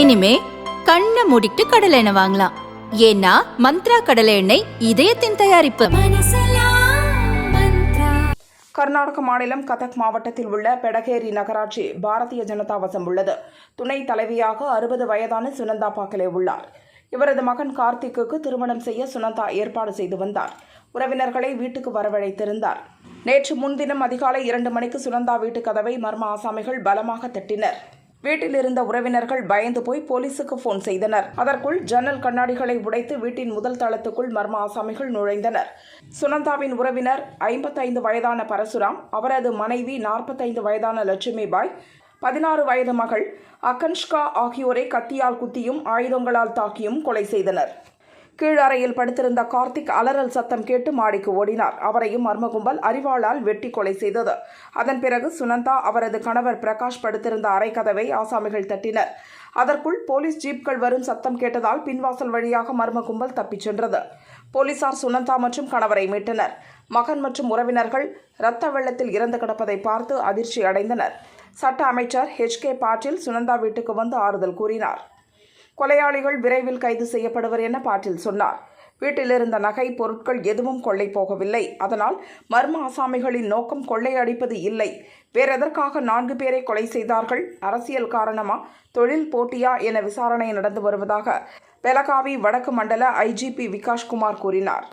இனிமே கண்ணை மூடிட்டு கடலை எண்ணெய் வாங்கலாம். ஏன்னா மந்த்ரா கடலை எண்ணெய் இதயத்தின் தயாரிப்பு. கர்நாடக மாநிலம் கதக் மாவட்டத்தில் உள்ள பெடகேரி நகராட்சி பாரதிய ஜனதா வசம் உள்ளது. துணை தலைவியாக அறுபது வயதான சுனந்தா பாக்கலே உள்ளார். இவரது மகன் கார்த்திக்குக்கு திருமணம் செய்ய சுனந்தா ஏற்பாடு செய்து வந்தார். உறவினர்களை வீட்டுக்கு வரவழைத்திருந்தார். நேற்று முன்தினம் அதிகாலை இரண்டு மணிக்கு சுனந்தா வீட்டு கதவை மர்ம ஆசாமிகள் பலமாக தட்டினர். வீட்டில் இருந்த உறவினர்கள் பயந்து போய் போலீசுக்கு போன் செய்தனர். அதற்குள் ஜன்னல் கண்ணாடிகளை உடைத்து வீட்டின் முதல் தளத்துக்குள் மர்ம ஆசாமிகள் நுழைந்தனர். சுனந்தாவின் உறவினர் ஐம்பத்தைந்து வயதான பரசுராம் அவரது மனைவி நாற்பத்தைந்து வயதான லட்சுமி பாய் பதினாறு வயது மகள் அகன்ஷ்கா ஆகியோரை கத்தியால் குத்தியும் ஆயுதங்களால் தாக்கியும் கொலை செய்தனர். கீழறையில் படுத்திருந்த கார்த்திக் அலறல் சத்தம் கேட்டு மாடிக்கு ஓடினார். அவரையும் மர்ம கும்பல் வெட்டி கொலை செய்தது. அதன் பிறகு சுனந்தா அவரது கணவர் பிரகாஷ் படுத்திருந்த அறை கதவை ஆசாமிகள் தட்டினர். அதற்குள் போலீஸ் ஜீப்கள் வரும் சத்தம் கேட்டதால் பின்வாசல் வழியாக மர்ம கும்பல் தப்பிச் சென்றது. போலீசார் சுனந்தா மற்றும் கணவரை மீட்டனர். மகன் மற்றும் உறவினர்கள் இரத்த வெள்ளத்தில் இறந்து கிடப்பதை பார்த்து அதிர்ச்சி அடைந்தனர். சட்ட அமைச்சர் ஹெச் கே பாட்டீல் சுனந்தா வீட்டுக்கு வந்து ஆறுதல் கூறினார். கொலையாளிகள் விரைவில் கைது செய்யப்படுவர் என பாட்டில் சொன்னார். வீட்டில் இருந்த நகை பொருட்கள் எதுவும் கொள்ளை போகவில்லை. அதனால் மர்ம ஆசாமிகளின் நோக்கம் கொள்ளையடிப்பது இல்லை. வேறெதற்காக நான்கு பேரை கொலை செய்தார்கள்? அரசியல் காரணமா? தொழில் போட்டியா என விசாரணை நடந்து வருவதாக பெலகாவி வடக்கு மண்டல ஐஜிபி விகாஷ்குமார் கூறினார்.